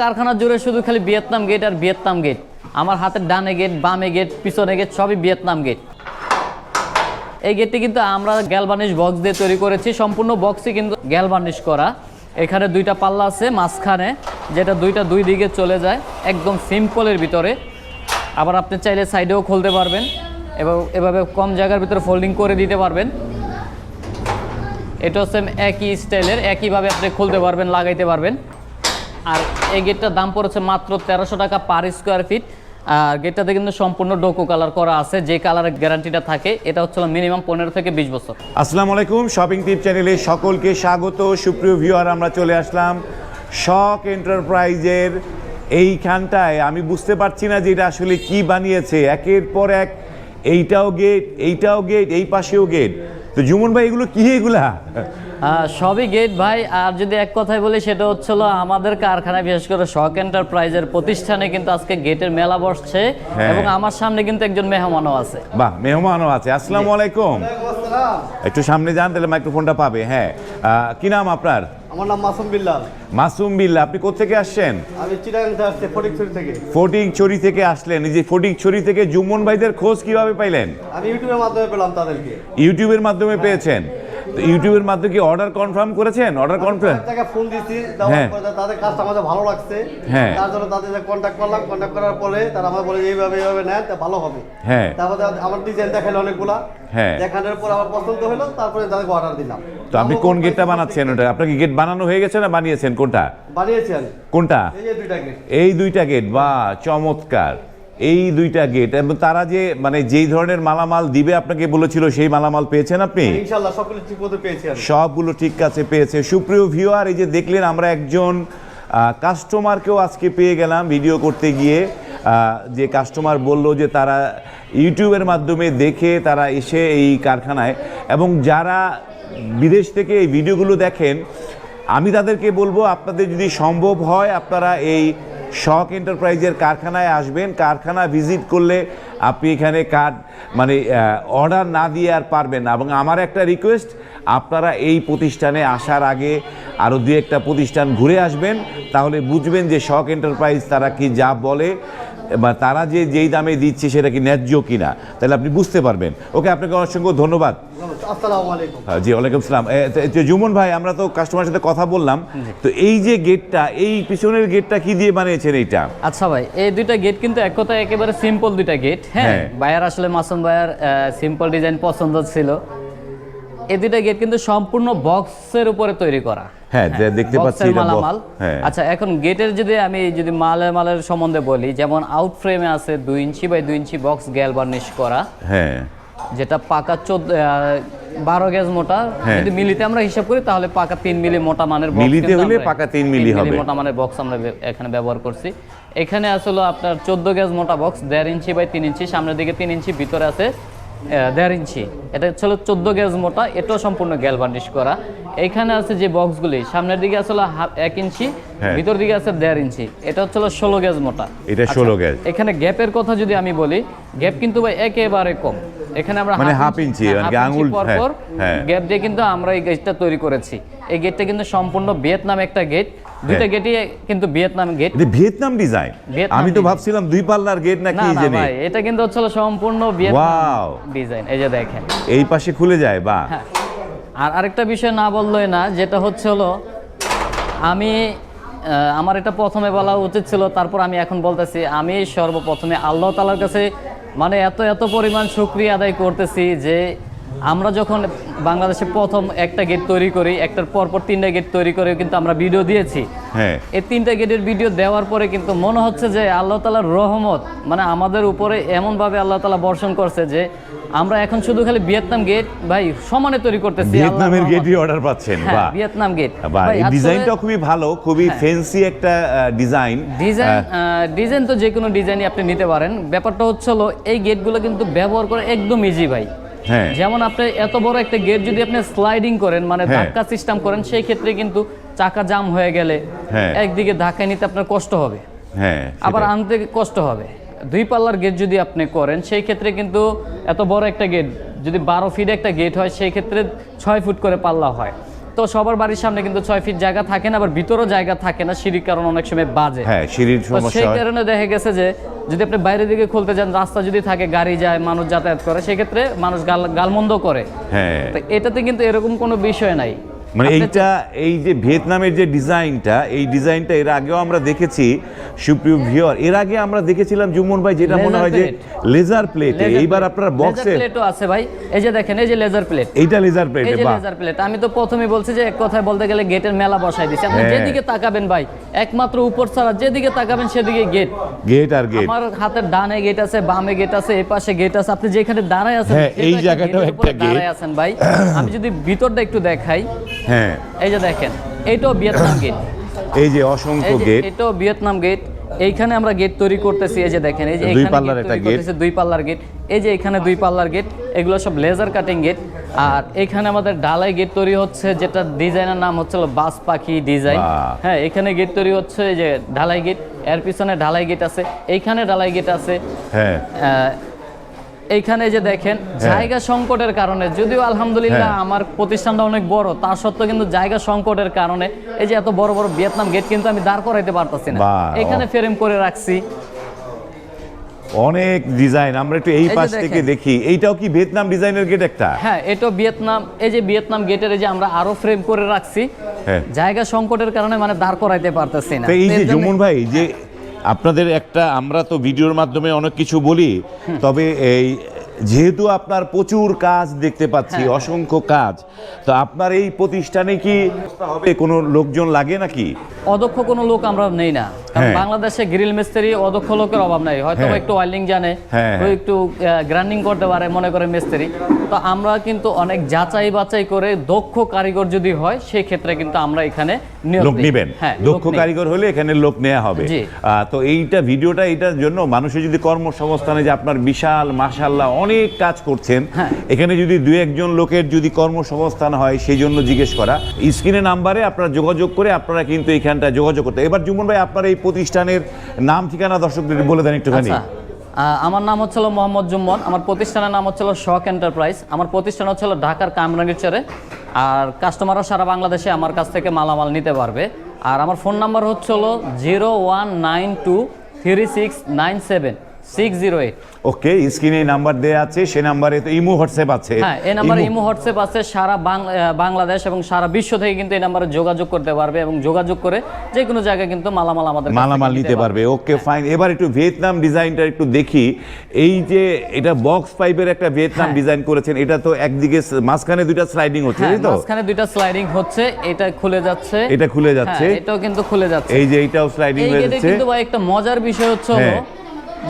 কারখানা জুড়ে শুধু খালি ভিয়েতনাম গেট আর ভিয়েতনাম গেট আমার হাতের ডানে গেট বামে গেট পিছনে গেট সবই ভিয়েতনাম গেট এই গেটটি কিন্তু আমরা গ্যালবানিশ বক্স দিয়ে তৈরি করেছি। সম্পূর্ণ বক্সই কিন্তু গ্যালবানিশ করা। এখানে দুইটা পাল্লা আছে মাঝখানে, যেটা দুইটা দুই দিকে চলে যায়, একদম সিম্পলের ভিতরে। আবার আপনি চাইলে সাইডেও খুলতে পারবেন, এবং এভাবে কম জায়গার ভিতরে ফোল্ডিং করে দিতে পারবেন। এটা হচ্ছে একই স্টাইলের একইভাবে আপনি খুলতে পারবেন, লাগাইতে পারবেন। আর এই গেটটার দাম পড়েছে মাত্র তেরোশো টাকা পার স্কোয়ার ফিট আর গেটটাতে কিন্তু সম্পূর্ণ ডোকো কালার করা আছে, যে কালারের গ্যারান্টিটা থাকে, এটা হচ্ছে মিনিমাম পনেরো থেকে বিশ বছর। আসসালামু আলাইকুম শপিং টিপ চ্যানেলে সকলকে স্বাগত, সুপ্রিয় ভিউয়ার আমরা চলে আসলাম শক এন্টারপ্রাইজের এইখানটায়। আমি বুঝতে পারছি না যে এটা আসলে কি বানিয়েছে। একের পর এক, এইটাও গেট এইটাও গেট এই পাশেও গেট তো জুমন ভাই, এগুলো কি এগুলা? সবই গেট ভাই। আর যদি এক কথায় বলি সেটা হচ্ছিল আমাদের কারখানায় বিশেষ করে শক এন্টারপ্রাইজের প্রতিষ্ঠানে কিন্তু আজকে গেটের মেলা বসছে হ্যাঁ। এবং আমার সামনে কিন্তু একজন মেহমানও আছে। বাহ মেহমানও আছে। আসসালামু আলাইকুম। একটু সামনে যান তাহলে মাইক্রোফোনটা পাবে। হ্যাঁ। আহ, কি নাম আপনার? আমার নাম মাসুম বিল্লাল। মাসুম বিল্লা আপনি কোথেকে আসছেন? আমি চিটাগাং থেকে আসছি ফটিকছড়ি থেকে। ফটিকছড়ি থেকে আসলেন। এই যে ফটিক ছড়ি থেকে জুম্মন ভাইদের খোঁজ কীভাবে পাইলেন? আমি ইউটিউবের মাধ্যমে পেলাম তাদেরকে। ইউটিউবের মাধ্যমে পেয়েছেন। তো ইউটিউবের মাধ্যমে কি অর্ডার কনফার্ম করেছেন? অর্ডার কনফার্ম জায়গায় ফোন দেওয়ার হ্যাঁ। তাদের কাজটা আমাদের ভালো লাগছে। হ্যাঁ। তার জন্য তাদের কন্ট্যাক্ট করলাম কন্ট্যাক্ট করার পরে তারা আমার বলে এইভাবে এইভাবে নেন তা ভালো হবে। হ্যাঁ। তারপরে আমার ডিজাইন দেখাল অনেকগুলা। হ্যাঁ। দেখানোর পর আমার পছন্দ হলো তারপরে তাদেরকে অর্ডার দিলাম। তো আপনি কোন গেটটা বানাচ্ছেন ওটা? আপনার কি গেট বানানো হয়ে গেছে না বানিয়েছেন? কোনটা? বানিয়েছেন কোনটা? এই যে দুইটা গেট এই দুইটা গেট বা চমৎকার। এই দুইটা গেট এবং তারা যে মানে যেই ধরনের মালামাল দিবে আপনাকে বলেছিল সেই মালামাল পেয়েছেন আপনি? সকলে ঠিক মতো পেয়েছি সবগুলো ঠিক কাছে পেয়েছে। সুপ্রিয় ভিউয়ার এই যে দেখলেন আমরা একজন কাস্টমারকেও আজকে পেয়ে গেলাম ভিডিও করতে গিয়ে। যে কাস্টমার বলল যে তারা ইউটিউবের মাধ্যমে দেখে তারা এসে এই কারখানায় এবং যারা বিদেশ থেকে এই ভিডিওগুলো দেখেন আমি তাদেরকে বলব আপনাদের যদি সম্ভব হয় আপনারা এই শক এন্টারপ্রাইজের কারখানায় আসবেন। কারখানা ভিজিট করলে আপনি এখানে কার্ড মানে অর্ডার না দিয়ে আর পারবেন না। এবং আমার একটা রিকোয়েস্ট, আপনারা এই প্রতিষ্ঠানে আসার আগে আরও দু একটা প্রতিষ্ঠান ঘুরে আসবেন। তাহলে বুঝবেন যে শক এন্টারপ্রাইজ তারা কি যা বলে, বা তারা যে যেই দামে দিচ্ছে সেটা কি ন্যায্য কিনা। তাহলে আপনি বুঝতে পারবেন। ওকে, আপনাকে অসংখ্য ধন্যবাদ। আসসালামু আলাইকুম। হ্যাঁ, জি ওয়ালাইকুম সালাম। জুমন ভাই আমরা তো কাস্টমারের সাথে কথা বললাম। তো এই যে গেটটা এই পিছনের গেটটা কি দিয়ে বানিয়েছেন এইটা? আচ্ছা ভাই এই দুইটা গেট কিন্তু এক কথায় একেবারে সিম্পল দুইটা গেট হ্যাঁ? হ্যাঁ। বায়ার আসলে মাসুম বায়ার সিম্পল ডিজাইন পছন্দ ছিল। এই দুইটা গেট কিন্তু সম্পূর্ণ বক্সের উপরে তৈরি করা। হ্যাঁ, দেখতে পাচ্ছি মালামাল। হ্যাঁ। আচ্ছা এখন গেটের যদি আমি যদি মালে মালের সম্বন্ধে বলি যেমন আউট ফ্রেমে আছে দুই ইঞ্চি বাই দুই ইঞ্চি বক্স গ্যাল বার্নিশ করা। হ্যাঁ। যেটা পাকা চোদ্দ বারো গেজ মোটা হ্যাঁ। যদি মিলিতে আমরা হিসাব করি তাহলে পাকা তিন মিলি মোটা মানের মিলিতে হলে পাকা তিন মিলি হবে। মোটা মানের বক্স আমরা এখানে ব্যবহার করছি এখানে আসলে আপনার চোদ্দ গেজ মোটা বক্স দেড় ইঞ্চি বাই তিন ইঞ্চি সামনের দিকে তিন ইঞ্চি ভিতরে আছে দেড় ইঞ্চি এটা ছিল চোদ্দ গেজ মোটা এটাও সম্পূর্ণ গ্যালভানিশ করা এখানে আছে যে বক্সগুলি সামনের দিকে আসলে এক ইঞ্চি হ্যাঁ। ভিতর দিকে আছে দেড় ইঞ্চি। এটা হচ্ছিল ষোলো গেজ মোটা। এটা আচ্ছা, 16 গেজ। এখানে গ্যাপের কথা যদি আমি বলি গ্যাপ কিন্তু ভাই একেবারে কম। এখানে আমরা মানে half ইঞ্চি, হ্যাঁ, মানে আঙুল, পর হ্যাঁ, পর। গ্যাপ দিয়ে কিন্তু আমরা এই গেটটা তৈরি করেছি। এই গেটটা কিন্তু সম্পূর্ণ ভিয়েতনাম একটা গেট দুইটা। গেটই কিন্তু ভিয়েতনাম গেট ভিয়েতনাম ডিজাইন আমি তো ভাবছিলাম দুই পাল্লার গেট না না জেনে। ভাই এটা কিন্তু হচ্ছে সম্পূর্ণ! ভিয়েতনাম ডিজাইন এই যে দেখেন। এই পাশে খুলে যায় বা আর আরেকটা বিষয় না বললোই না যেটা হচ্ছে হলো আমি আমার এটা প্রথমে বলা উচিত ছিল তারপর আমি এখন বলতেছি আমি সর্বপ্রথমে আল্লাহ তালার কাছে মানে এত এত পরিমাণ শুক্রিয়া আদায় করতেছি যে আমরা যখন বাংলাদেশে প্রথম একটা গেট তৈরি করি একটার পর পর তিনটা গেট তৈরি করে কিন্তু আমরা ভিডিও দিয়েছি। হ্যাঁ। এই তিনটা গেটের ভিডিও দেওয়ার পরে কিন্তু মনে হচ্ছে যে আল্লাহ তালার রহমত মানে আমাদের উপরে এমনভাবে আল্লাহ তালা বর্ষণ করছে যে আমরা এখন শুধু খালি ভিয়েতনাম গেট ভাই সমানে তৈরি করতেছি ভিয়েতনামের গেটই অর্ডার পাচ্ছেন হ্যাঁ, বা ভিয়েতনাম গেট। ভাই, আসলে খুবই ভালো খুবই। ফেন্সি একটা ডিজাইন ডিজাইন ডিজাইন তো যে কোনো ডিজাইনই আপনি নিতে পারেন। ব্যাপারটা হচ্ছে হলো এই গেটগুলো কিন্তু ব্যবহার করে একদম ইজি ভাই। হ্যাঁ। যেমন আপনি এত বড় একটা গেট যদি আপনি স্লাইডিং করেন মানে হ্যাঁ। ধাক্কা সিস্টেম করেন সেই ক্ষেত্রে কিন্তু চাকা জাম হয়ে গেলে। একদিকে ধাক্কা নিতে আপনার কষ্ট হবে। হ্যাঁ আবার আনতে কষ্ট হবে। দুই পাল্লার গেট যদি আপনি করেন সেই ক্ষেত্রে কিন্তু এত বড় একটা গেট যদি বারো ফিট একটা গেট হয় সেই ক্ষেত্রে ছয় ফুট করে পাল্লা হয়। তো সবার বাড়ির সামনে কিন্তু ছয় ফিট জায়গা থাকে না আবার ভিতরেও জায়গা থাকে না সিঁড়ির কারণ অনেক সময় বাজে। হ্যাঁ সিঁড়ির তো সমস্যা সেই কারণে দেখা গেছে যে যদি আপনি বাইরের দিকে খুলতে যান রাস্তা যদি থাকে গাড়ি যায় মানুষ যাতায়াত করে সেক্ষেত্রে মানুষ গাল গালমন্দ করে। হ্যাঁ। তো এটাতে কিন্তু এরকম কোনো বিষয় নাই। মানে এইটা এই যে ভিয়েতনামের যে ডিজাইনটা এই ডিজাইনটা এর আগেও আমরা দেখেছি সুপ্রিয় ভিওর এর আগে আমরা দেখেছিলাম জুমন ভাই যেটা মনে হয় যে লেজার প্লেট এইবার আপনার বক্সে প্লেটও আছে ভাই। এই যে দেখেন এই যে লেজার প্লেট এইটা লেজার প্লেট এই যে লেজার প্লেট আমি তো প্রথমে বলছি যে এক কথায় বলতে গেলে গেটের মেলা বসাই দিছি আপনি হ্যাঁ। যেদিকে তাকাবেন ভাই একমাত্র উপর ছাড়া যেদিকে তাকাবেন সেদিকে গেট গেট আর গেট আমার হাতের ডানে গেট আছে বামে গেট আছে এই পাশে গেট আছে। আপনি যেখানে দাঁড়ায় আছেন হ্যাঁ, এই জায়গাটাও একটা gate। দাঁড়ায় আছেন ভাই। আমি যদি ভিতরটা একটু দেখাই হ্যাঁ। এই যে দেখেন এইটাও ভিয়েতনাম গেট এই যে অসংখ্য গেট এটাও ভিয়েতনাম গেট এইখানে আমরা গেট তৈরি করতেছি এই যে দেখেন এই যে দুই পাল্লার একটা। করতেছি, দুই পাল্লার গেট এই যে এখানে দুই পাল্লার গেট এগুলো সব লেজার কাটিং গেট আর এখানে আমাদের ঢালাই গেট তৈরি হচ্ছে যেটা ডিজাইনের নাম হচ্ছে বাস পাখি ডিজাইন। হ্যাঁ এখানে গেট তৈরি হচ্ছে এই যে ঢালাই গেটের পিছনে ঢালাই গেট আছে এইখানে ঢালাই গেট আছে। হ্যাঁ। এইখানে যে দেখেন জায়গা সংকটের কারণে যদিও আলহামদুলিল্লাহ হ্যাঁ। আমার প্রতিষ্ঠানটা অনেক বড় তা সত্ত্বেও কিন্তু জায়গা সংকটের কারণে এই যে এত বড় বড় ভিয়েতনাম গেট কিন্তু আমি দাঁড় করাইতে পারতাছি না। এখানে ফ্রেম করে রাখছি। অনেক ডিজাইন আমরা একটু এই পাশ থেকে দেখি। এইটাও কি ভিয়েতনাম ডিজাইনের গেট একটা? হ্যাঁ এটা ভিয়েতনাম এই যে ভিয়েতনাম গেটের এই যে আমরা আরও ফ্রেম করে রাখছি হ্যাঁ। জায়গা সংকটের কারণে মানে দাঁড় করাইতে পারতেছি না। এই যে জুমন ভাই যে আপনাদের একটা আমরা তো ভিডিওর মাধ্যমে অনেক কিছু বলি তবে এই যেহেতু আপনার প্রচুর কাজ দেখতে পাচ্ছি হ্যাঁ, অসংখ্য কাজ তো আপনার এই প্রতিষ্ঠানে কি হবে? কোনো লোকজন লাগে নাকি? অদক্ষ কোনো লোক আমরা নেই না। কারণ হ্যাঁ। বাংলাদেশে গ্রিল মিস্ত্রি অদক্ষ লোকের অভাব নাই। হয়তো হ্যাঁ। একটু ওয়েল্ডিং জানে হ্যাঁ, একটু গ্রাইন্ডিং করতে পারে মনে করে মিস্ত্রি। তো আমরা কিন্তু অনেক যাচাই বাছাই করে দক্ষ কারিগর যদি হয় সেই ক্ষেত্রে কিন্তু আমরা এখানে লোক। নেবেন। হ্যাঁ দক্ষ কারিগর হলে এখানে লোক নেওয়া হবে। তো এইটা ভিডিওটা এটার জন্য মানুষের যদি কর্মসংস্থানে যে আপনার বিশাল মাশাল্লাহ অনেক কাজ করছেন। হ্যাঁ। এখানে যদি দু একজন লোকের যদি কর্মসংস্থান হয় সেই জন্য জিজ্ঞেস করা। স্ক্রিনে নাম্বারে আপনারা যোগাযোগ করে আপনারা কিন্তু এইখানটা যোগাযোগ করতে এবার জুমন ভাই আপনার এই প্রতিষ্ঠানের নাম ঠিকানা দর্শকদের বলে দেন একটুখানি। আচ্ছা। আমার নাম হচ্ছিল মোহাম্মদ জুম্মন আমার প্রতিষ্ঠানের নাম হচ্ছিল শক এন্টারপ্রাইজ। আমার প্রতিষ্ঠান হচ্ছিল ঢাকার কামরাঙ্গিরচরে আর কাস্টমাররা সারা বাংলাদেশে আমার কাছ থেকে মালামাল নিতে পারবে। আর আমার ফোন নাম্বার হচ্ছিল zero one nine two three six nine seven. Six zero eight okay স্ক্রিনে নাম্বার দেওয়া আছে সে নাম্বারে তো ইমো হোয়াটসঅ্যাপ আছে। হ্যাঁ এই নাম্বারে ইমো- হোয়াটসঅ্যাপ আছে সারা বাংলাদেশ এবং সারা বিশ্ব থেকে কিন্তু এই নাম্বারে যোগাযোগ করতে পারবে এবং যোগাযোগ করে যে কোনো জায়গায় কিন্তু মালামাল আমাদের মালামাল নিতে পারবে। ওকে ফাইন এবার একটু ভিয়েতনাম ডিজাইনটা একটু দেখি। এই যে এটা বক্স পাইপের একটা ভিয়েতনাম হ্যাঁ। ডিজাইন করেছেন এটা তো একদিকে মাঝখানে দুইটা স্লাইডিং হচ্ছে হ্যাঁ তাই তো? মাঝখানে দুইটা স্লাইডিং হচ্ছে এটা খুলে যাচ্ছে। এটা খুলে যাচ্ছে। হ্যাঁ, এটাও কিন্তু খুলে যাচ্ছে। এই যে এইটাও স্লাইডিং হয়ে যাচ্ছে। কিন্তু ভাই একটা মজার বিষয় হচ্ছে হলো।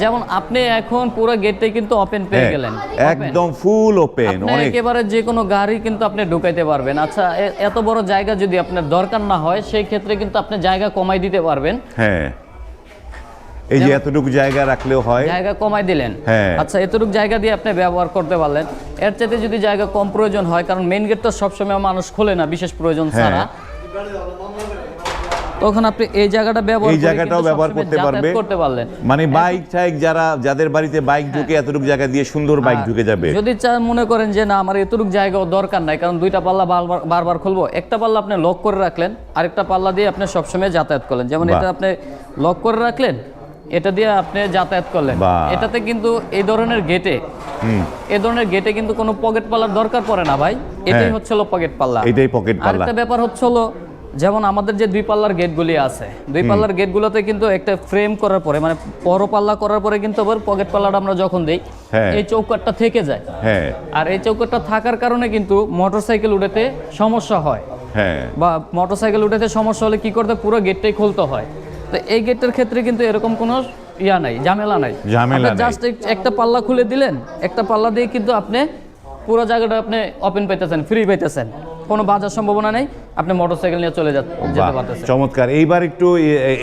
যেমন আপনি এখন পুরো গেটটাই কিন্তু ওপেন পেয়ে হ্যাঁ, গেলেন। একদম ফুল ওপেন অনেক। একেবারে যে কোনো গাড়ি কিন্তু আপনি ঢুকাইতে পারবেন। আচ্ছা এত বড় জায়গা যদি আপনার দরকার না হয় সেই ক্ষেত্রে কিন্তু আপনি জায়গা কমাই দিতে পারবেন। হ্যাঁ। এই যে এতটুকু জায়গা রাখলেও হয়। জায়গা কমাই দিলেন। হ্যাঁ। আচ্ছা এতটুকু জায়গা দিয়ে আপনি ব্যবহার করতে পারলেন। এর চাইতে যদি জায়গা কম প্রয়োজন হয় কারণ মেইন গেট তো সবসময় মানুষ খোলে না বিশেষ প্রয়োজন হ্যাঁ। ছাড়া। তখন আপনি এই জায়গাটা ব্যবহার এই জায়গাটাও ব্যবহার করতে পারবে। করতে পারলেন। মানে বাইক টাইক যারা যাদের বাড়িতে বাইক ঢুকে এতটুকু জায়গা দিয়ে সুন্দর বাইক ঢুকে যাবে। যদি চা মনে করেন যে না আমার এতটুকু জায়গাও দরকার নাই কারণ দুইটা পাল্লা বারবার বারবার খুলবো। একটা পাল্লা আপনি লক করে রাখলেন আরেকটা পাল্লা দিয়ে আপনি সবসময় যাতায়াত করলেন। যেমন এটা আপনি লক করে রাখলেন এটা দিয়ে আপনি যাতায়াত করলেন। এটাতে কিন্তু এই ধরনের গেটে এই ধরনের গেটে কিন্তু কোনো পকেট পাল্লার দরকার পড়ে না ভাই। এটাই হ্যাঁ। হচ্ছে পকেট পাল্লা। এটাই pocket পাল্লা। আরেকটা ব্যাপার হচ্ছে হলো যেমন আমাদের যে দুই পাল্লার গেটগুলি আছে দুই পাল্লার গেটগুলোতে কিন্তু একটা ফ্রেম করার পরে মানে বড় পাল্লা করার পরে কিন্তু আবার পকেট পাল্লাটা আমরা যখন দিই হ্যাঁ। এই চৌকাটটা থেকে যায়। হ্যাঁ। আর এই চৌকাটটা থাকার কারণে কিন্তু মোটরসাইকেল উঠাতে সমস্যা হয়। হ্যাঁ। বা মোটরসাইকেল উঠাতে সমস্যা হলে কি করতে পুরো গেটটাই খুলতে হয়। তো এই গেটের ক্ষেত্রে কিন্তু এরকম কোনো ইয়া নাই ঝামেলা নাই। ঝামেলা নাই। জাস্ট একটা পাল্লা খুলে দিলেন একটা পাল্লা দিয়ে কিন্তু আপনি পুরো জায়গাটা আপনি ওপেন পাইতেছেন ফ্রি পাইতেছেন। কোনো বাজার সম্ভাবনা নেই আপনি মোটরসাইকেল নিয়ে চলে যা- যেতে পারতেছেন। চমৎকার। এইবার একটু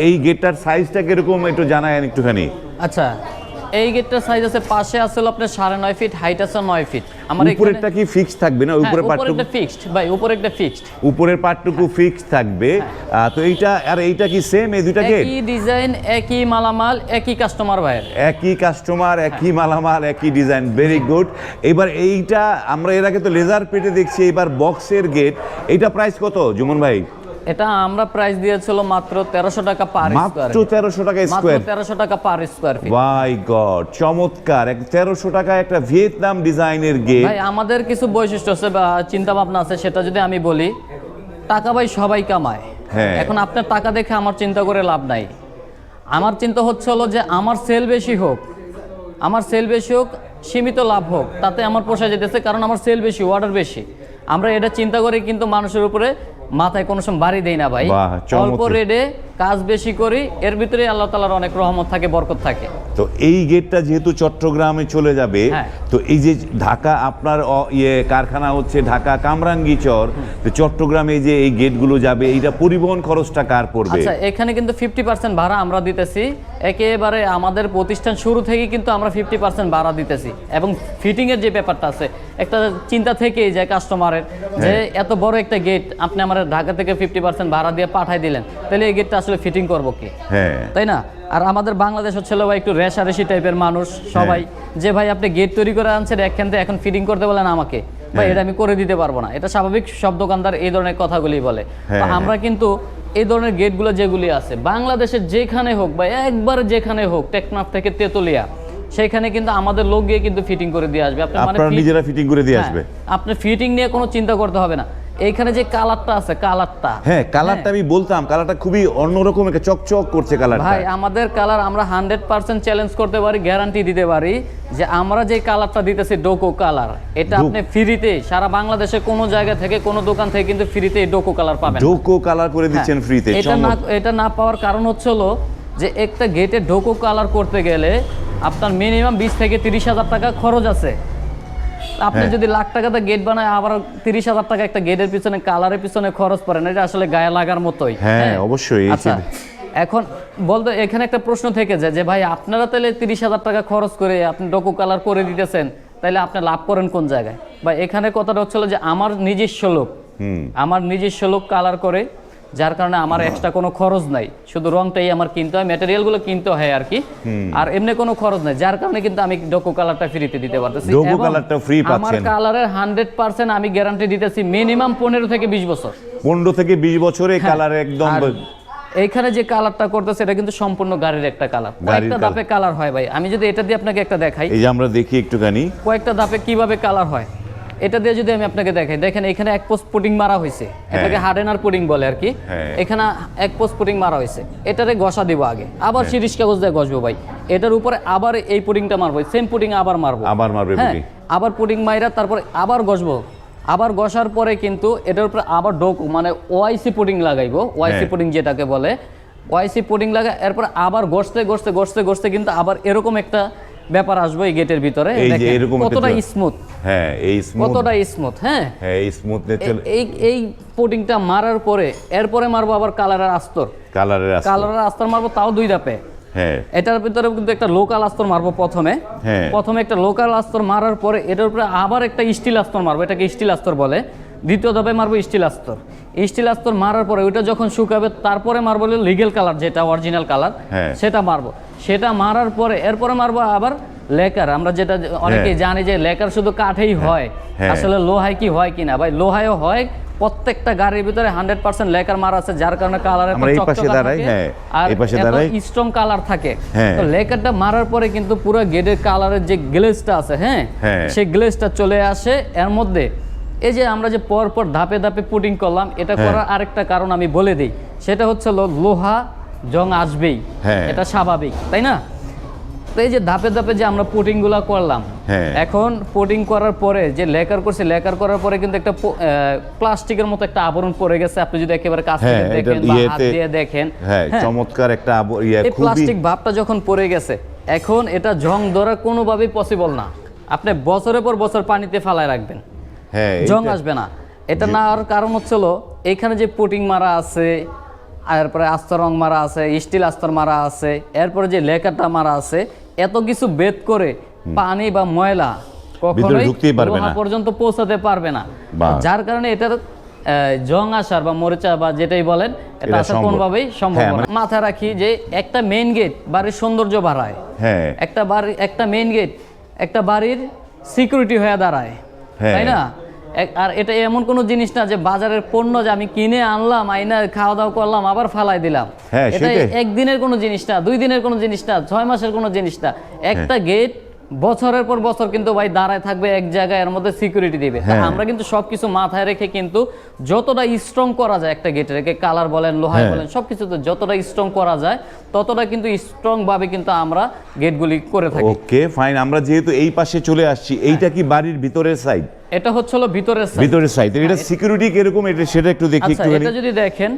এই গেটটার সাইজটা কীরকম একটু জানায় একটুখানি। আচ্ছা এই গেটটার সাইজ আছে পাশে আছে হলো আপনার সাড়ে নয় ফিট হাইট আছে নয় ফিট আমার উপরেরটা কি ফিক্স থাকবে না? হ্যাঁ, উপরের উপরে পার্টটুকু ফিক্সড ভাই উপরে একটা ফিক্সড উপরের পার্টটুকু ফিক্স থাকবে। তো এইটা আর এইটা কি সেম এই দুইটা গেট একই ডিজাইন একই মালামাল একই কাস্টমার ভাইয়ের। একই কাস্টমার একই মালামাল একই ডিজাইন ভেরি গুড এবার এইটা আমরা এর আগে তো লেজার পেটে দেখছি এবার বক্সের গেট এইটা প্রাইস কত জুমন ভাই? এটা আমরা প্রাইস দিয়েছিল মাত্র তেরোশো টাকা পার স্কোয়ার মাত্র তেরোশো টাকা মাত্র স্কোয়ার তেরোশো টাকা per square feet by God চমৎকার। এক তেরোশো টাকা একটা ভিয়েতনাম ডিজাইনের গেট ভাই আমাদের কিছু বৈশিষ্ট্য আছে বা চিন্তা ভাবনা আছে সেটা যদি আমি বলি টাকা ভাই সবাই কামায়। হ্যাঁ। এখন আপনার টাকা দেখে আমার চিন্তা করে লাভ নাই। আমার চিন্তা হচ্ছে হলো যে আমার সেল বেশি হোক আমার সেল বেশি হোক সীমিত লাভ হোক তাতে আমার পোষা যেতেছে কারণ আমার সেল বেশি অর্ডার বেশি। আমরা এটা চিন্তা করে কিন্তু মানুষের উপরে মাথায় কোনো সময় বাড়ি দেয় না ভাই। অল্প রেডে কাজ বেশি করি এর ভিতরে আল্লাহ তালার অনেক রহমত থাকে বরকত থাকে। তো এই গেটটা যেহেতু চট্টগ্রামে চলে যাবে হ্যাঁ। তো এই যে ঢাকা আপনার ইয়ে কারখানা হচ্ছে ঢাকা কামরাঙ্গীচর তো চট্টগ্রামে যে এই গেটগুলো যাবে এইটা পরিবহন খরচটা কার পড়বে? আচ্ছা এখানে কিন্তু ফিফটি পার্সেন্ট ভাড়া আমরা দিতেছি একেবারে আমাদের প্রতিষ্ঠান শুরু থেকে কিন্তু আমরা ফিফটি পার্সেন্ট ভাড়া দিতেছি। এবং ফিটিং এর যে ব্যাপারটা আছে একটা চিন্তা থেকেই যায় কাস্টমারের যে এত বড় একটা গেট আপনি আমার ঢাকা থেকে ফিফটি পার্সেন্ট ভাড়া দিয়ে পাঠাই দিলেন তাহলে এই গেটটা আসলে ফিটিং করব কি? হ্যাঁ। তাই না? আর আমাদের বাংলাদেশ হচ্ছে ভাই একটু রেশারেশি টাইপের মানুষ সবাই। যে ভাই আপনি গেট তৈরি করে আনছেন একখান থেকে এখন ফিটিং করতে বলেন আমাকে। ভাই হ্যাঁ। এটা আমি করে দিতে পারব না। এটা স্বাভাবিক সব দোকানদার এই ধরনের কথাগুলি বলে। হ্যাঁ, আমরা কিন্তু এই ধরনের গেটগুলো যেগুলি আছে বাংলাদেশের যেখানে হোক বা একবার যেখানে হোক টেকনাফ থেকে তেতুলিয়া সেখানে কিন্তু আমাদের লোক গিয়ে কিন্তু ফিটিং করে দিয়ে আসবে। আপনি মানে আপনারা নিজেরা ফিটিং করে দিয়ে হ্যাঁ, আসবে। আপনি ফিটিং নিয়ে কোনো চিন্তা করতে হবে না। এইখানে যে কালারটা আছে কালারটা। হ্যাঁ কালারটা আমি বলতাম কালারটা খুবই অন্যরকম একটা চকচক করছে কালারটা। ভাই আমাদের কালার আমরা হান্ড্রেড পার্সেন্ট চ্যালেঞ্জ করতে পারি গ্যারান্টি দিতে পারি যে আমরা যে কালারটা দিতেছি ডোকো কালার এটা আপনি ফ্রিতে সারা বাংলাদেশে কোনো জায়গা থেকে কোনো দোকান থেকে কিন্তু ফ্রিতে ডোকো কালার পাবেন। ডোকো কালার করে দিচ্ছেন হ্যাঁ, ফ্রিতে এটা না এটা না পাওয়ার কারণ হচ্ছে হলো যে একটা গেটে ডোকো কালার করতে গেলে আপনার মিনিমাম বিশ থেকে তিরিশ হাজার টাকা খরচ আছে। আপনি হ্যাঁ। যদি লাখ টাকাতে গেট বানায় আবার তিরিশ হাজার টাকা একটা গেটের পিছনে কালারের পিছনে খরচ পড়েন এটা আসলে গায়ে লাগার মতোই। হ্যাঁ, অবশ্যই, আচ্ছা এখন বলতে এখানে একটা প্রশ্ন থেকে যায় যে ভাই আপনারা তাহলে তিরিশ হাজার টাকা খরচ করে আপনি ডোকো কালার করে দিতেছেন তাহলে আপনি লাভ করেন কোন জায়গায়? বা এখানে কথাটা হচ্ছিল যে আমার নিজস্ব লোক আমার নিজস্ব লোক কালার করে যার কারণে আমার এক্সট্রা কোনো খরচ নাই। শুধু রংটাই আমার কিনতে হয় ম্যাটেরিয়ালগুলো কিনতে হয় আর কি। আর এমনি কোনো খরচ নাই যার কারণে কিন্তু আমি ডোকো কালারটা ফ্রিতে দিতে পারতেছি। ডোকো কালারটা free আমার কালারের হান্ড্রেড পার্সেন্ট আমি গ্যারান্টি দিতেছি মিনিমাম পনেরো থেকে বিশ বছর। পনেরো থেকে বিশ বছরে কালার একদম হ্যাঁ। এইখানে যে কালারটা করতেছে এটা কিন্তু সম্পূর্ণ গাড়ির একটা কালার কয়েকটা। ধাপে কালার হয় ভাই। আমি যদি এটা দিয়ে আপনাকে একটা দেখাই। এই যে আমরা দেখি একটুখানি। কয়েকটা ধাপে কীভাবে কালার হয়। এটা দিয়ে যদি আমি আপনাকে দেখাই দেখেন এখানে এক পোস্ট পুটিং মারা হয়েছে এটাকে হার্ডেনার পুটিং বলে আর কি। হ্যাঁ। এখানে এক পোস্ট পুটিং মারা হয়েছে এটারে ঘষা দিব আগে। আবার সিরিজ কাগজ দিয়ে ঘষবো ভাই। এটার উপরে আবার এই পুটিংটা মারবো। সেম পুটিং আবার মারবো। আবার মারবে হ্যাঁ আবার পুটিং মাইরা তারপরে আবার ঘষবো। আবার ঘষার পরে কিন্তু এটার উপরে আবার ডোক মানে ওআইসি পুডিং লাগাইবো। ওআইসি হ্যাঁ। পুডিং যেটাকে বলে। ওআইসি পুডিং লাগা এরপর আবার ঘষতে ঘষতে গসতে ঘষতে কিন্তু আবার এরকম একটা ব্যাপার আসবে এই গেটের ভিতরে এরকম কতটা স্মুথ হ্যাঁ এই স্মুথ কতটা স্মুথ হ্যাঁ। হ্যাঁ এই স্মুথনেস এই মারার পরে এরপরে মারবো আবার কালারের আস্তর। কালারের আসছে কালারের আস্তর মারবো তাও দুই ধাপে। হ্যাঁ। এটার ভিতরে কিন্তু একটা লোকাল আস্তর মারবো প্রথমে। হ্যাঁ। প্রথমে একটা লোকাল আস্তর মারার পরে এটার উপরে আবার একটা স্টিল আস্তর মারবো এটাকে স্টিল আস্তর বলে। দ্বিতীয় ধাপে মারবো স্টিল আস্তর স্টিল আস্তর মারার পরে ওইটা যখন শুকাবে তারপরে মারবো লিগেল কালার যেটা অরিজিনাল কালার হ্যাঁ। সেটা মারবো সেটা মারার পরে এরপরে মারবো আবার লেকার আমরা যেটা অনেকেই জানি যে লেকার শুধু কাঠেই হয় হ্যাঁ। আসলে লোহায় কি হয় কিনা ভাই লোহায়ও হয় প্রত্যেকটা গাড়ির ভিতরে হান্ড্রেড পার্সেন্ট লেকার মারা আছে যার কারণে কালার হ্যাঁ, আর। স্ট্রং কালার থাকে হ্যাঁ। তো লেকারটা মারার পরে কিন্তু পুরো গেটের কালারের যে গ্লেজটা আছে হ্যাঁ হ্যাঁ। সেই গ্লেজটা চলে আসে এর মধ্যে এই যে আমরা যে পর পর ধাপে ধাপে পুটিং করলাম এটা হ্যাঁ। করার আরেকটা কারণ আমি বলে দিই সেটা হচ্ছে লোহা জং আসবেই হ্যাঁ। এটা স্বাভাবিক তাই না তো এই যে ধাপে ধাপে যে আমরা পুটিংগুলা করলাম হ্যাঁ। এখন পুটিং করার পরে যে লেকার করছে লেকার করার পরে কিন্তু একটা প্লাস্টিকের মতো একটা আবরণ পড়ে গেছে আপনি যদি একেবারে কাছ থেকে দেখেন বা হাত দিয়ে দেখেন হ্যাঁ। চমৎকার একটা ইয়ে এই প্লাস্টিক ভাবটা যখন পড়ে গেছে এখন এটা জং ধরা কোনোভাবেই পসিবল না আপনি বছরের পর বছর পানিতে ফালায় রাখবেন হ্যাঁ জং আসবে না। এটা না আর কারণ হচ্ছিল এখানে যে পুটিং মারা আছে এরপরে আস্তর রং মারা আছে স্টিল আস্তর মারা আছে এরপরে যে লেকারটা মারা আছে এত কিছু বেদ করে পানি বা ময়লা কখনোই লোহা পর্যন্ত পৌঁছাতে পারবে না। যার কারণে এটার জং আসার বা মরিচা বা যেটাই বলেন এটা আসা। কোনোভাবেই সম্ভব হ্যাঁ, না। মানে- মাথায় রাখি যে একটা মেইন গেট বাড়ির সৌন্দর্য বাড়ায়। হ্যাঁ। একটা বাড়ি একটা মেইন গেট একটা বাড়ির সিকিউরিটি হয়ে দাঁড়ায়। তাই না? আর এটা এমন কোনো জিনিস না যে বাজারের পণ্য যে আমি কিনে আনলাম আইনা খাওয়া দাওয়া করলাম আবার ফালাই দিলাম। হ্যাঁ, এটা একদিনের কোন জিনিস না দুই দিনের কোনো জিনিস না ছয় মাসের কোনো জিনিস না। একটা হ্যাঁ। গেট বছরের পর বছর কিন্তু ভাই দাঁড়ায় থাকবে এক জায়গায় এর মধ্যে সিকিউরিটি দিবে। হ্যাঁ। আমরা কিন্তু সবকিছু মাথায় রেখে কিন্তু যতটা স্ট্রং করা যায় একটা গেটে রেখে কালার বলেন লোহায় হ্যাঁ। বলেন সবকিছুতে যতটা স্ট্রং করা যায় ততটা কিন্তু স্ট্রং ভাবে কিন্তু আমরা গেটগুলি করে থাকি। ওকে ফাইন আমরা যেহেতু এই পাশে চলে আসছি এইটা কি বাড়ির ভিতরের সাইড এটা হচ্ছে হলো ভিতরের side। ভিতরের সাইড এটা সিকিউরিটি কীরকম? এটা সেটা একটু দেখি আচ্ছা একটুখানি। এটা যদি দেখেন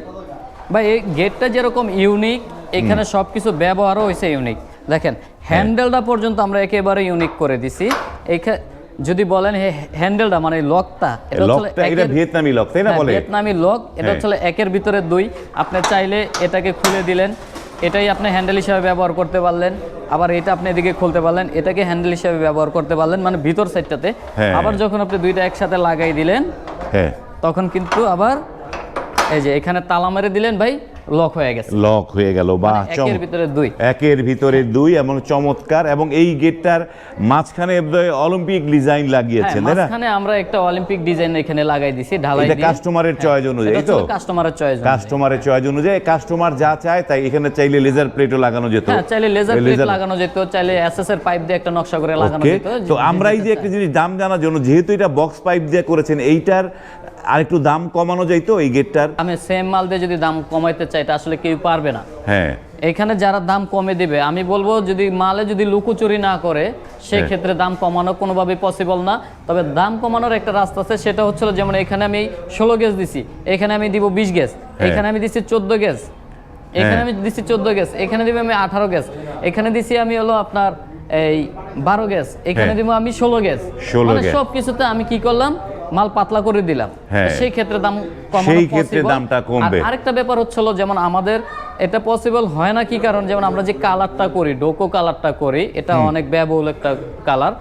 ভাই এই গেটটা যেরকম ইউনিক এখানে সবকিছু ব্যবহারও হয়েছে ইউনিক দেখেন হ্যান্ডেলটা পর্যন্ত আমরা একেবারে ইউনিক করে দিছি। এখা যদি বলেন হ্যান্ডেলটা মানে লকটা এটা হচ্ছে এটা ভিয়েতনামি লক তাই না হ্যাঁ, বলে? ভিয়েতনামি লক এটা হ্যাঁ। হচ্ছে একের ভিতরে দুই। আপনি চাইলে এটাকে খুলে দিলেন। এটাই আপনি হ্যান্ডেল হিসাবে ব্যবহার করতে পারলেন। আবার এটা আপনি এদিকে খুলতে পারলেন। এটাকে হ্যান্ডেল হিসাবে ব্যবহার করতে পারলেন মানে ভিতর সাইডটাতে। হ্যাঁ। আবার যখন আপনি দুইটা একসাথে লাগাই দিলেন হ্যাঁ। তখন কিন্তু আবার এই যে এখানে তালা মেরে দিলেন ভাই। লক হয়ে গেছে। লক হয়ে গেল বা মানে একের ভিতরে দুই। একের ভিতরে দুই এবং চমৎকার এবং এই গেটটার মাঝখানে অলিম্পিক ডিজাইন হ্যাঁ, লাগিয়েছেন তাই না? মাঝখানে আমরা একটা অলিম্পিক ডিজাইন এখানে লাগাই দিছি ঢালাই এটা কাস্টমারের চয়েস অনুযায়ী তো? কাস্টমারের চয়েস কাস্টমারের চয়েস অনুযায়ী কাস্টমার যা চায় তাই এখানে চাইলে লেজার প্লেটও লাগানো যেত। হ্যাঁ চাইলে লেজার প্লেট লাগানো যেত চাইলে এসএস এর পাইপ দিয়ে একটা নকশা করে লাগানো যেত তো আমরা এই যে একটা জিনিস দাম জানার জন্য যেহেতু এটা বক্স পাইপ দিয়ে করেছেন এইটার আরেকটু দাম কমানো যাইতো এই গেটটার আমি সেম মাল দিয়ে যদি দাম কমাইতে চাই এটা আসলে কেউ পারবে না হ্যাঁ এখানে যারা দাম কমে দিবে আমি বলব যদি মালে যদি লুকোচুরি না করে সেই হ্যাঁ। ক্ষেত্রে দাম কমানো কোনোভাবেই পসিবল না তবে দাম কমানোর একটা রাস্তা আছে সেটা হচ্ছিল যেমন এখানে আমি ষোলো গ্যাস দিছি এখানে আমি দিব বিশ গ্যাস এখানে আমি দিচ্ছি চোদ্দ গ্যাস এখানে হ্যাঁ। আমি দিচ্ছি চোদ্দ গ্যাস এখানে দিব আমি আঠারো গ্যাস এখানে দিছি আমি হলো আপনার এই বারো গ্যাস এখানে হ্যাঁ। দিব আমি ষোলো গ্যাস 16 মানে গ্যাস। সব কিছুতে আমি কি করলাম মাল পাতলা করে দিলাম হ্যাঁ। সেই ক্ষেত্রে দাম সেই ক্ষেত্রে দামটা কমবে। আরেকটা ব্যাপার হচ্ছিল যেমন আমাদের এটা পসিবল হয় না কি কারণ যেমন আমরা যে কালারটা করি ডোকো কালারটা করি এটা অনেক ব্যয়বহুল একটা কালার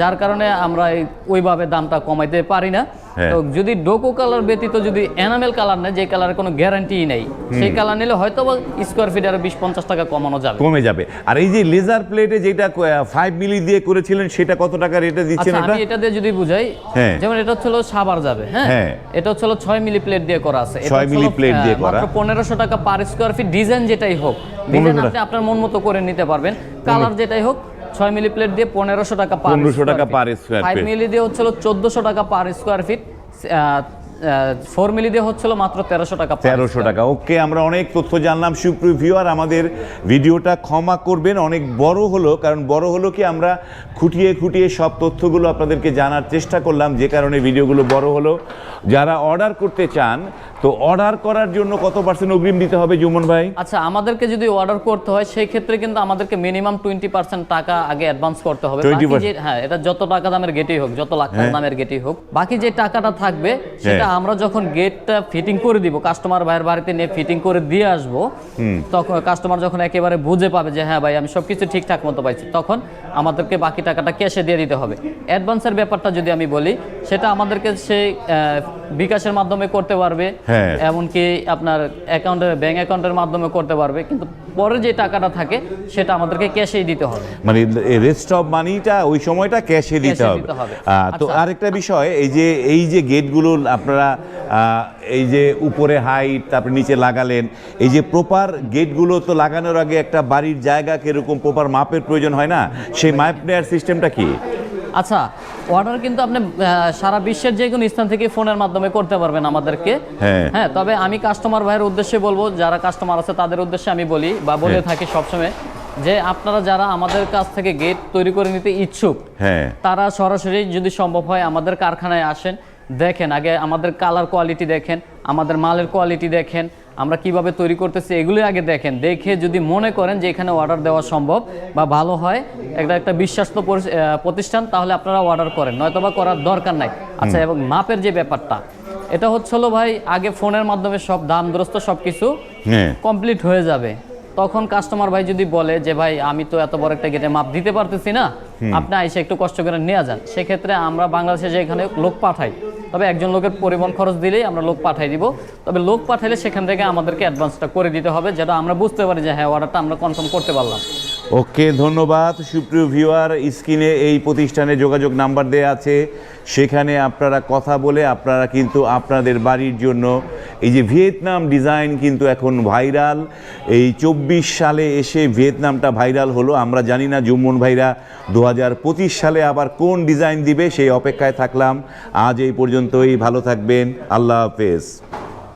যার কারণে আমরা ওইভাবে দামটা কমাইতে পারি না। হ্যাঁ। তো যদি ডোকো কালার ব্যতীত যদি এনামেল কালার নেয় যে কালারের কোনো গ্যারান্টি নেই সেই কালার নিলে হয়তো স্কোয়ার ফিট আরও বিশ পঞ্চাশ টাকা কমানো যাবে। কমে যাবে। আর এই যে লেজার প্লেটে যেটা ফাইভ মিলি দিয়ে করেছিলেন সেটা কত টাকা রেটে দিচ্ছেন আচ্ছা আমি এটা দিয়ে যদি বুঝাই হ্যাঁ। যেমন এটা হচ্ছে হলো সাবার যাবে হ্যাঁ? হ্যাঁ। এটা হচ্ছে হলো ছয় মিলি প্লেট দিয়ে করা আছে। এটা 6 মিলি প্লেট দিয়ে করা। মাত্র 1500 টাকা পার স্কয়ার ফিট ডিজাইন যেটাই হোক। ডিজাইন 1500 আপনি আপনার মন মতো করে নিতে পারবেন। কালার যেটাই হোক 6 মিলি প্লেট দিয়ে 1500 টাকা পার 1500 টাকা পার স্কয়ার ফিট 5 মিলি দিয়ে হচ্ছে 1400 টাকা per square feet four milli দিয়ে হচ্ছিল মাত্র তেরোশো টাকা তেরোশো টাকা। ওকে আমরা অনেক তথ্য জানলাম। সুপ্রিভিউ আর আমাদের ভিডিওটা ক্ষমা করবেন। অনেক বড় হলো কারণ বড় হলো কি আমরা খুঁটিয়ে খুঁটিয়ে সব তথ্যগুলো আপনাদেরকে জানার চেষ্টা করলাম যে কারণে ভিডিওগুলো বড় হলো। যারা অর্ডার করতে চান তো অর্ডার করার জন্য কত পার্সেন্ট অগ্রিম দিতে হবে জুমন ভাই? আচ্ছা আমাদেরকে যদি অর্ডার করতে হয় সেই ক্ষেত্রে কিন্তু আমাদেরকে মিনিমাম টোয়েন্টি পার্সেন্ট টাকা আগে অ্যাডভান্স করতে হবে। বাকি যে হ্যাঁ এটা যত টাকা দামের গেটেই হোক যত লাখ টাকা দামের গেটেই হোক বাকি যে টাকাটা থাকবে সেটা আমরা যখন গেটটা ফিটিং করে দিব কাস্টমার ভাইয়ের বাড়িতে নিয়ে ফিটিং করে দিয়ে আসব তখন কাস্টমার যখন একেবারে বুঝে পাবে যে হ্যাঁ ভাই আমি সবকিছু ঠিকঠাক মতো পাইছি তখন আমাদেরকে বাকি টাকাটা ক্যাশে দিয়ে দিতে হবে। অ্যাডভান্সের ব্যাপারটা যদি আমি বলি সেটা আমাদেরকে সে বিকাশের মাধ্যমে করতে পারবে। হ্যাঁ। এমনকি আপনার অ্যাকাউন্টের ব্যাংক অ্যাকাউন্টের মাধ্যমে করতে পারবে। কিন্তু পরে যে টাকাটা থাকে সেটা আমাদেরকে ক্যাশেই দিতে হবে। মানে রেস্ট অফ মানিটা ওই সময়টা ক্যাশে দিতে হবে। তো আচ্ছা। আরেকটা বিষয় এই যে এই যে গেটগুলো আপনারা এই যে উপরে হাইট তারপরে নিচে লাগালেন এই যে প্রপার গেটগুলো তো লাগানোর আগে একটা বাড়ির জায়গা কীরকম প্রপার মাপের প্রয়োজন হয় না? সেই মাপ নেওয়ার সিস্টেমটা কি আচ্ছা অর্ডার কিন্তু আপনি সারা বিশ্বের যে কোনো স্থান থেকে ফোনের মাধ্যমে করতে পারবেন আমাদেরকে হ্যাঁ। হ্যাঁ তবে আমি কাস্টমার ভাইয়ের উদ্দেশ্যে বলব যারা কাস্টমার আছে তাদের উদ্দেশ্যে আমি বলি বা বলে হ্যাঁ। থাকি সবসময় যে আপনারা যারা আমাদের কাছ থেকে গেট তৈরি করে নিতে ইচ্ছুক হ্যাঁ তারা সরাসরি যদি সম্ভব হয় আমাদের কারখানায় আসেন দেখেন আগে আমাদের কালার কোয়ালিটি দেখেন আমাদের মালের কোয়ালিটি দেখেন আমরা কীভাবে তৈরি করতেছি এগুলি আগে দেখেন। দেখে যদি মনে করেন যে এখানে অর্ডার দেওয়া সম্ভব বা ভালো হয় একটা একটা বিশ্বাস্ত প্রতিষ্ঠান তাহলে আপনারা অর্ডার করেন। নয়তোবা করার দরকার নাই। আচ্ছা এবং মাপের যে ব্যাপারটা এটা হচ্ছে হলো ভাই আগে ফোনের মাধ্যমে সব দাম দরস্ত সব কিছু হ্যাঁ। কমপ্লিট হয়ে যাবে। তখন কাস্টমার ভাই যদি বলে যে ভাই আমি তো এত বড় একটা গেটে মাপ দিতে পারতেছি না। আপনি এসে একটু কষ্ট করে নিয়ে যান। সেক্ষেত্রে আমরা বাংলাদেশে যে এখানে লোক পাঠাই তবে একজন লোকের পরিবহন খরচ দিলেই আমরা লোক পাঠাই দিব। তবে লোক পাঠাইলে সেখান থেকে আমাদেরকে অ্যাডভান্সটা করে দিতে হবে, যেটা আমরা বুঝতে পারি যে হ্যাঁ অর্ডারটা আমরা কনফার্ম করতে পারলাম। ওকে, ধন্যবাদ। সুপ্রিয় ভিউয়ার, স্ক্রিনে এই প্রতিষ্ঠানে যোগাযোগ নাম্বার দেওয়া আছে। সেখানে আপনারা কথা বলে আপনারা কিন্তু আপনাদের বাড়ির জন্য এই যে ভিয়েতনাম ডিজাইন কিন্তু এখন ভাইরাল। এই চব্বিশ সালে এসে ভিয়েতনামটা ভাইরাল হলো। আমরা জানি না জুম্মন ভাইরা দু হাজার পঁচিশ সালে আবার কোন ডিজাইন দিবে, সেই অপেক্ষায় থাকলাম। আজ এই পর্যন্তই, ভালো থাকবেন। আল্লাহ হাফেজ।